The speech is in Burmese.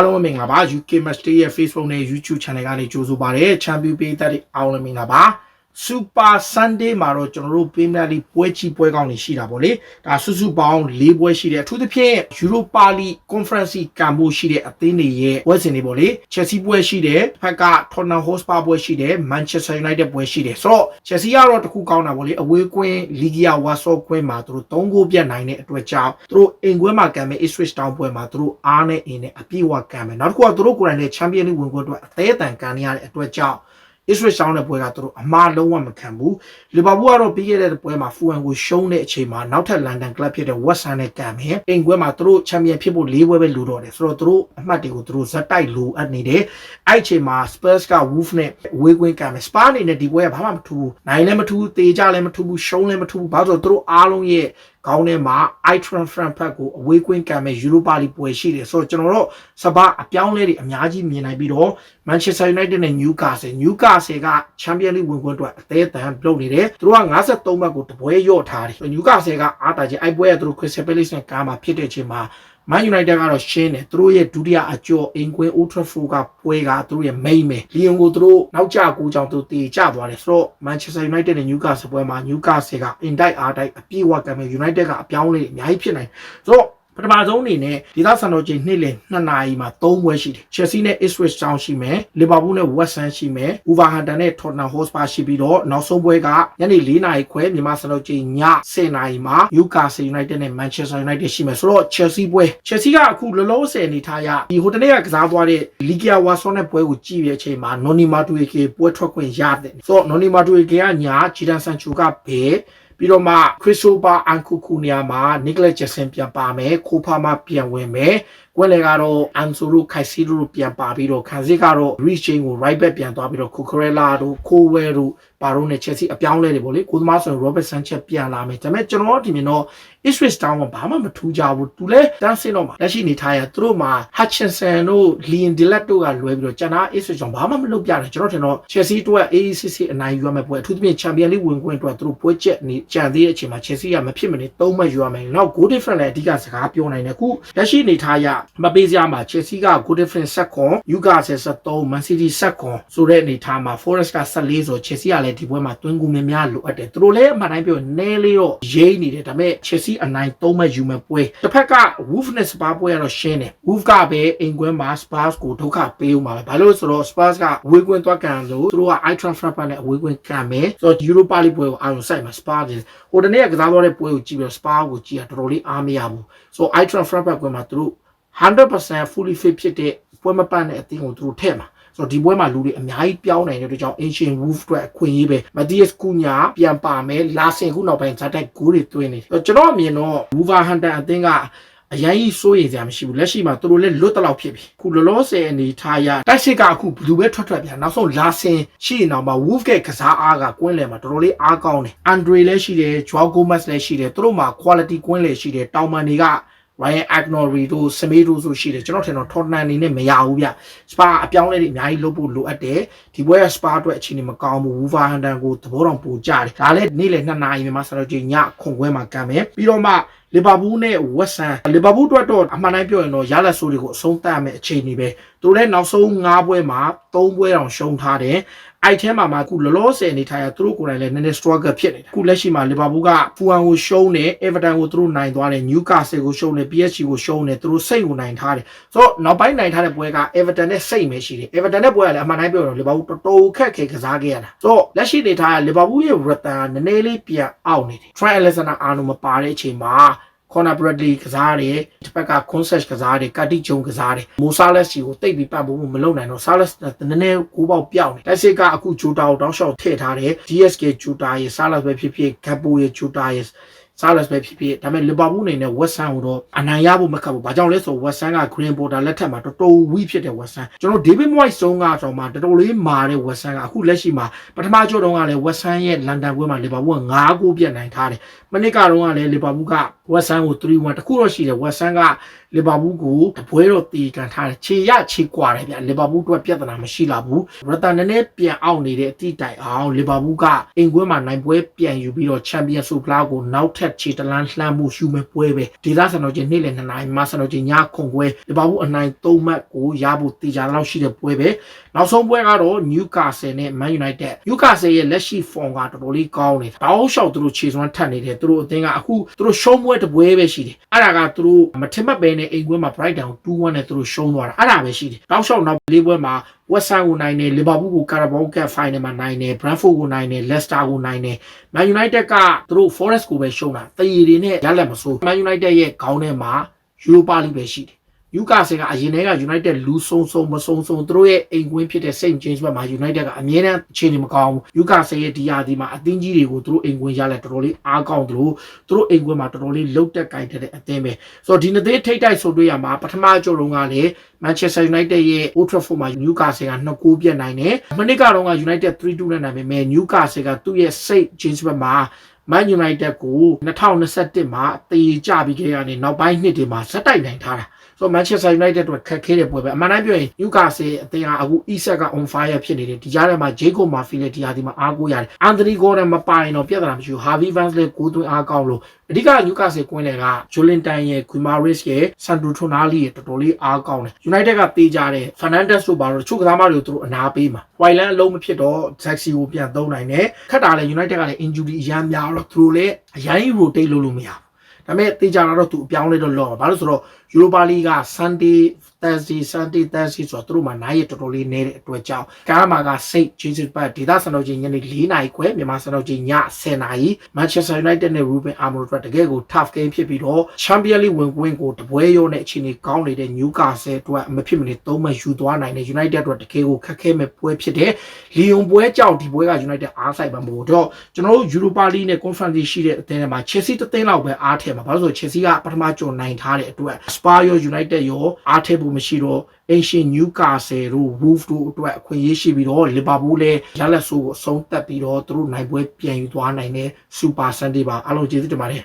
အားလုံးပဲမင်္ဂလာပါ UK Match Day ရဲ့ Facebook နဲ့ YouTube Channel ကနေကြိုဆိုပါရစေ။ Champion ပေးသက်တဲ့အားလုံးမင်္ဂလာပါ။ Super Sunday မှာတော့ကျွန်တော်တို့ Premier League ပွဲကြီးပွဲကောင်းတွေရှိတာပေါ့လေ။ဒါစုစုပေါင်း၄ပွဲရှိတယ်။အထူးသဖြင့် Europa League Conference ကံဖို့ရှိတဲ့အသင်းတွေရဲ့ပွဲစဉ်တွေပေါ့လေ။ Chelsea ပွဲရှိတယ်။ဖက်က Tottenham Hotspur ပွဲရှိတယ်။ Manchester United ပွဲရှိတယ်။ဆိုတော့ Chelsea ကတော့တခုကောင်းတာပေါ့လေ။အဝေးကွင်း Liga Warsaw ကွင်းမှာသူတို့၃ဂိုးပြတ်နိုင်တဲ့အတွက်ကြောင့်သူတို့အိမ်ကွင်းမှာကံမဲ့ Ipswich Town ပွဲမှာသူတို့အားနဲ့အင်းနဲ့အပြည့်အဝကံမယ်။နောက်တစ်ခုကသူတို့ကိုယ်တိုင်နဲ့ Champions League ဝင်ခွင့်အတွက်အသေးအတန်ကံနေရတဲ့အတွက်ကြောင့် Israel ရှောင်းတဲ့ပွဲကသူတို့အမှားလုံးဝမခံဘူးလီဗာပူးကတော့ပြီးခဲ့တဲ့ပွဲမှာဖူအန်ကိုရှုံးတဲ့အချိန်မှာနောက်ထပ်လန်ဒန်ကလပ်ဖြစ်တဲ့ West Ham နဲ့ကံမယ်အိမ်ကွဲမှာသူတို့ချန်ပီယံဖြစ်ဖို့၄ပွဲပဲလိုတော့တယ်ဆိုတော့သူတို့အမှတ်တွေကိုသူတို့ဇက်တိုက်လိုအပ်နေတယ်အဲ့အချိန်မှာ Spurs က Wolf နဲ့ဝေးကွင်းကံမယ် Spurs အနေနဲ့ဒီပွဲကဘာမှမထူဘူးနိုင်လည်းမထူဘူးတေကြလည်းမထူဘူးရှုံးလည်းမထူဘူးဘာလို့ဆိုတော့သူတို့အားလုံးရဲ့ခေါင်းထဲမှာ Itran Frankfurt ကိုအဝေးကွင်းကံမဲ့ Europa League ပွဲရှိတယ်ဆိုတော့ကျွန်တော်တို့စပါအပြောင်းလဲတွေအများကြီးမြင်နိုင်ပြီးတော့ Manchester United နဲ့ Newcastle Newcastle က Champions League ဝင်ခွင့်အတွက်အသေးအတန်ပြုတ်နေတယ်သူတို့က53ဘက်ကိုတပွဲရော့ထားတယ် Newcastle ကအားတာချင်းအဲ့ပွဲကသူတို့ Crystal Palace နဲ့ကားမှာဖြစ်တဲ့အချိန်မှာ Man United ကတော့ရှင်းတယ်သူတို့ရဲ့ဒုတိယအကျော်အင်ကွင်း Old Trafford ကပွဲကသူတို့ရဲ့ main ပဲလီယွန်ကိုသူတို့နောက်ကျကိုကြောင်သူတေကျသွားတယ်ဆိုတော့ Manchester United နဲ့ Newcastle ပွဲမှာ Newcastle က in tight အားတိုက်အပြည့်အဝကံမဲ့ United ကအပြောင်းလဲအများကြီးဖြစ်နိုင်ဆိုတော့ပ ထမဆုံးအနေနဲ့ဒေသစံတော်ချိန်နေ့လယ်2နာရီမှာ3ပွဲရှိတယ်။ Chelsea နဲ့ Ipswich Town ရှိမယ်။ Liverpool နဲ့ West Ham ရှိမယ်။ Wolverhampton နဲ့ Tottenham Hotspur ရှိပြီးတော့နောက်ဆုံးပွဲကညနေ4နာရီခွဲမြန်မာစံတော်ချိန်ည10နာရီမှာ Newcastle United နဲ့ Manchester United ရှိမယ်။ဆိုတော့ Chelsea ပွဲ Chelsea ကအခုလောလောဆယ်အနေထားရဒီဟိုတနေ့ကကစားသွားတဲ့ Liga Warsaw နဲ့ပွဲကိုကြည့်ရတဲ့အချိန်မှာ Noni Madueke ပွဲထွက်ခွင့်ရတယ်။ဆိုတော့ Noni Madueke ကညာ Jadon Sancho ကဘယ် ပြီးတော့မှခရစ်စတိုဖာအန်ကူကူနီယာမှာနီကလက်ဂျက်ဆန်ပြန်ပါမယ်ခိုဖာမပြန်ဝင်မယ် ကွက်လေကတော့အန်ဆိုရိုခိုက်စီရိုပြန်ပါပြီးတော့ခန်စစ်ကတော့ reach chain ကို right back ပြန်သွားပြီးတော့ကိုခရဲလာတို့ခိုဝဲတို့ပါတို့နဲ့ Chelsea အပြောင်းလဲတွေပေါ့လေကိုသမားဆိုရင် Robert Sanchez ပြန်လာမယ်ဒါပေမဲ့ကျွန်တော်ဒီမြင်တော့ Ipswich Town ကဘာမှမထူးကြဘူးသူလဲတန်းစင်းတော့မှာလက်ရှိနေထားရသူတို့မှာ Hutchinson တို့ Leon Dillard တို့ကလွဲပြီးတော့ကျန်တာ Ipswich Town ဘာမှမလုပ်ပြတယ်ကျွန်တော်ထင်တော့ Chelsea တို့က AACC အနိုင်ယူရမယ်ပွဲအထူးသဖြင့် Champion League ဝင်ခွင့်အတွက်သူတို့ပွဲချက်နေကြံသေးတဲ့အချိန်မှာ Chelsea ကမဖြစ်မနေသုံးမှတ်ယူရမယ်နောက် goal difference လည်းအဓိကစကားပြောနိုင်တယ်အခုလက်ရှိနေထားရမပေးစရာမှာ Chelsea က goal difference ဆက်ခွန် Newcastle 73 Man City ဆက်ခွန်ဆိုတဲ့အနေထားမှာ Forest က14ဆို Chelsea ကလည်းဒီပွဲမှာတွင်းကူများများလိုအပ်တယ်သူတို့လည်းအမှန်တိုင်းပြောနဲလေးတော့ရိမ့်နေတယ်ဒါပေမဲ့ Chelsea အနိုင်သုံးမှတ်ယူမဲ့ပွဲတစ်ဖက်က Wolf နဲ့ Spurs ပွဲကတော့ရှင်းတယ် Wolf ကပဲအင်ကွင်းမှာ Spurs ကိုဒုက္ခပေးဦးမှာပဲဘာလို့လဲဆိုတော့ Spurs ကဝေးကွင်းသွားကန်လို့သူတို့က Eye Transfer နဲ့အဝေးကွင်းကန်မယ်ဆိုတော့ Europa League ပွဲကိုအာရုံစိုက်မှာ Spurs တယ်ဟိုတနေ့ကကစားသွားတဲ့ပွဲကိုကြည့်ပြီးတော့ Spurs ကိုကြည့်ရတော်တော်လေးအားမရဘူးဆိုတော့ Eye Transfer ကွင်းမှာသူတို့ 100% fully fit ဖြစ်တဲ့ပွဲမပတ်တဲ့အသင်းကိုသူတို့ထည့်မှာဆိုတော့ဒီပွဲမှာလူတွေအများကြီးပြောင်းနိုင်တဲ့အတွက်ကြောင့် Ancient Wolf အတွက်အခွင့်အရေးပဲ Matthias Cunha ပြန်ပါမယ်လာဆင်ခုနောက်ပိုင်းဇာတ်တိုက်ဂိုးတွေသွင်းနေတယ်ကျွန်တော်အမြင်တော့ Wolverhampton အသင်းကအရင်ကြီးစိုးရိမ်စရာမရှိဘူးလက်ရှိမှာသူတို့လည်းလွတ်တလောက်ဖြစ်ပြီခုလောလောဆယ်အနေထားရတိုက်စစ်ကအခုဘယ်သူပဲထွက်ထွက်ပြန်နောက်ဆုံးလာဆင်ရှိနေတော့မှ Wolf ကကစားအားကကွင်းလယ်မှာတော်တော်လေးအားကောင်းတယ် Andre လည်းရှိတယ် Joao Gomez လည်းရှိတယ်သူတို့မှာ quality ကွင်းလယ်ရှိတယ်တောင်မန်တွေက Ryan Agnori တို့ Semi တို့ဆိုရှိတယ်ကျွန်တော်ထင်တော့ Tottenham အနေနဲ့မရဘူးဗျ Spa အပြောင်းလဲတွေအများကြီးလုပ်ဖို့လိုအပ်တယ်ဒီပွဲက Spa အတွက်အခြေအနေမကောင်းဘူး Wolverhampton ကိုသဘောတော်ပိုကြတယ်ဒါလည်းနေ့လယ်2နာရီမြန်မာစံတော်ချိန်ညခွန်ခွဲမှာကမ်းမယ်ပြီးတော့မှလီဗာပူးနဲ့ဝက်ဆန်လီဗာပူးအတွက်တော့အမှန်တိုင်းပြောရင်တော့ရလက်ဆိုးတွေကိုအဆုံးသတ်ရမယ့်အခြေအနေပဲသူလည်းနောက်ဆုံး9ပွဲမှာ3ပွဲတောင်ရှုံးထားတယ်အဲ့ထဲမှာမှအခုလောလောဆယ်အနေထားရသူတို့ကိုယ်တိုင်လည်းနည်းနည်း struggle ဖြစ်နေတယ်အခုလက်ရှိမှာလီဗာပူးကဖူအန်ကိုရှုံးတယ်အေဗာတန်ကိုသူတို့နိုင်သွားတယ်နျူကာဆယ်ကိုရှုံးတယ် PSG ကိုရှုံးတယ်သူတို့စိတ်ကိုနိုင်ထားတယ်ဆိုတော့နောက်ပိုင်းနိုင်ထားတဲ့ပွဲကအေဗာတန်နဲ့စိတ်ပဲရှိတယ်အေဗာတန်နဲ့ပွဲကလည်းအမှန်တိုင်းပြောရင်လီဗာပူးတော်တော်ခက်ခဲကစားခဲ့ရတာဆိုတော့လက်ရှိအနေထားရလီဗာပူးရဲ့ return နည်းနည်းလေးပြန်အောက်နေတယ် Trent Alexander Arnold မပါတဲ့အချိန်မှာ Conor Bradley ကစားတယ်တစ်ဖက်က Concert ကစားတယ်ကတိဂျုံကစားတယ်မိုဆာလက်စီကိုတိတ်ပြီးပတ်ဖို့မလုပ်နိုင်တော့ဆာလက်နည်းနည်းကိုပေါက်ပြောက်နေလက်စစ်ကအခုဂျူတာကိုတောင်းလျှောက်ထည့်ထားတယ် GSK ဂျူတာရဲ့ဆာလက်ပဲဖြစ်ဖြစ်ဂပ်ပိုရဲ့ဂျူတာရဲ့ ဆာလက်ပဲဖြစ်ဖြစ်ဒါပေမဲ့လီဗာပူးအနေနဲ့ West Ham ကိုတော့အနိုင်ရဖို့မခက်ဘူး။ဘာကြောင့်လဲဆိုတော့ West Ham က Green Border လက်ထက်မှာတော်တော်ဝီးဖြစ်တဲ့ West Ham ကျွန်တော် David Moyes ဆုံးကတော့မှတော်တော်လေးမာတဲ့ West Ham ကအခုလက်ရှိမှာပထမကြော့တုန်းကလည်း West Ham ရဲ့လန်ဒန်ပွဲမှာလီဗာပူးက9ဂိုးပြတ်နိုင်ထားတယ်။မနစ်ကတော့ကလည်းလီဗာပူးက West Ham ကို3-1တခုတော့ရှိတယ် West Ham ကလီဗာပူးကိုတပွဲတော့တီကန်ထားတယ်ခြေရခြေကွာတယ်ဗျလီဗာပူးအတွက်ပြဿနာမရှိလာဘူးရတန်နည်းနည်းပြန်အောင်နေတဲ့အတိတိုင်အောင်လီဗာပူးကအိမ်ကွင်းမှာနိုင်ပွဲပြန်ယူပြီးတော့ချန်ပီယံဆုဖလားကိုနောက်ထပ် United ခြေတလန်းလှမ်းမှုရှူမဲ့ပွဲပဲဒေသစံတော်ချင်းနေ့လယ်2နာရီမှာစံတော်ချင်းညခုံပွဲလီဗာပူးအနိုင်3မှတ်ကိုရဖို့တေချာလောက်ရှိတဲ့ပွဲပဲနောက်ဆုံးပွဲကတော့ Newcastle နဲ့ Man United Newcastle ရဲ့လက်ရှိ form ကတော်တော်လေးကောင်းတယ်တောက်လျှောက်သူတို့ခြေစွမ်းထက်နေတယ်သူတို့အသင်းကအခုသူတို့ရှုံးပွဲတစ်ပွဲပဲရှိတယ်အဲ့ဒါကသူတို့မထင်မှတ်ပဲနဲ့အိမ်ကွင်းမှာ Brighton 2-1နဲ့သူတို့ရှုံးသွားတာအဲ့ဒါပဲရှိတယ်တောက်လျှောက်နောက်လေးပွဲမှာ West Ham ကိုနိုင်တယ်လီဗာပူးကို Carabao Cup Final မှာနိုင်တယ် Brentford ကိုနိုင်တယ် Leicester ကိုနိုင်တယ် Man United ကသူတို့ Forest ကိုပဲရှုံးတာတည်ရည်တွေနဲ့ရလက်မဆိုး Man United ရဲ့ခေါင်းထဲမှာ Europa League ပဲရှိတယ် ယူကာဆယ်ကအရင်တည်းက United လူဆုံဆုံမဆုံဆုံသူတို့ရဲ့အိမ်ကွင်းဖြစ်တဲ့ Saint James ဘက်မှာ United ကအမြဲတမ်းအခြေအနေမကောင်းဘူးယူကာဆယ်ရဲ့ဒီယာဒီမှာအသင်းကြီးတွေကိုသူတို့အိမ်ကွင်းရလက်တော်တော်လေးအားကောင်းတယ်လို့သူတို့အိမ်ကွင်းမှာတော်တော်လေးလုတ်တက်ကြိုက်တဲ့အသင်းပဲဆိုတော့ဒီနှစ်သေးထိတ်တိုက်ဆိုတွေ့ရမှာပထမအကြိုလုံးကလည်း Manchester United ရဲ့ Old Trafford မှာ Newcastle က2ဂိုးပြတ်နိုင်တယ်မနစ်ကတော့က United 3-2နဲ့နိုင်ပေမဲ့ Newcastle ကသူ့ရဲ့ Saint James ဘက်မှာ Man United ကို2021မှာတည်ကြပြီးခဲ့ရတဲ့နောက်ပိုင်းနှစ်တွေမှာဇက်တိုက်နိုင်ထားတာ ဆိုတော့ Manchester United တို့ခက်ခဲတဲ့ပွဲပဲအမှန်တမ်းပြောရင် Newcastle အသင်းကအခု Isak က on fire ဖြစ်နေတယ်ဒီကြားထဲမှာ Jacob Murphy လည်းဒီဟာဒီမှာအားကိုးရတယ် Anthony Gordon မပိုင်တော့ပြဿနာမရှိဘူး Harvey Vance လည်းကိုးသွင်းအားကောင်းလို့အဓိက Newcastle ကွင်းလယ်က Jolinton ရဲ့ Guimaraes ရဲ့ Sandro Tonali ရဲ့တော်တော်လေးအားကောင်းတယ် United ကတေးကြတဲ့ Fernandes တို့ဘာလို့တချို့ကစားမတွေကိုသူတို့အနာပေးမှာ Wyland အလုံးမဖြစ်တော့ Zaxi ကိုပြန်သုံးနိုင်တယ်ခက်တာလည်း United ကလည်း injury အများများတော့သူတို့လည်းအရင် rotate လုပ်လို့မရဘူးဒါပေမဲ့တေးကြတာတော့သူအပြောင်းလဲတော့လောဘာလို့ဆိုတော့ Europa League က Sunday Thursday Sunday Thursday ဆိုတော့သူတို့မှာနိုင်ရတော်တော်လေးနေတဲ့အတွက်ကြောင့်ကားမှာကစိတ် Jesus ပတ်ဒေသစံတော်ချိန်ညနေ4နာရီခွဲမြန်မာစံတော်ချိန်ည10နာရီ Manchester United နဲ့ Ruben Amorim အတွက်တကယ်ကို tough game ဖြစ်ပြီးတော့ Champions League ဝင်ကွင်းကိုတပွဲရောနဲ့အခြေအနေကောင်းနေတဲ့ Newcastle အတွက်မဖြစ်မနေသုံးမှယူသွားနိုင်တဲ့ United အတွက်တကယ်ကိုခက်ခဲမဲ့ပွဲဖြစ်တဲ့ Lyon ပွဲကြောင့်ဒီပွဲက United အားဆိုင်မှာမဟုတ်တော့ကျွန်တော်တို့ Europa League နဲ့ Conference League ရှိတဲ့အသင်းတွေမှာ Chelsea တစ်သင်းလောက်ပဲအားထည့်မှာဘာလို့ဆို Chelsea ကပထမကြော်နိုင်ထားတဲ့အတွက် Spurs ရော United ရောအားထည့်ဖို့မရှိတော့ Asian Newcastle တို့ Wolves တို့အတွက်အခွင့်အရေးရှိပြီးတော့ Liverpool လည်းရလက်ဆိုးကိုအဆုံးသတ်ပြီးတော့သူတို့နိုင်ပွဲပြန်ယူသွားနိုင်တဲ့ Super Sunday ပါအားလုံးကျေးဇူးတင်ပါတယ်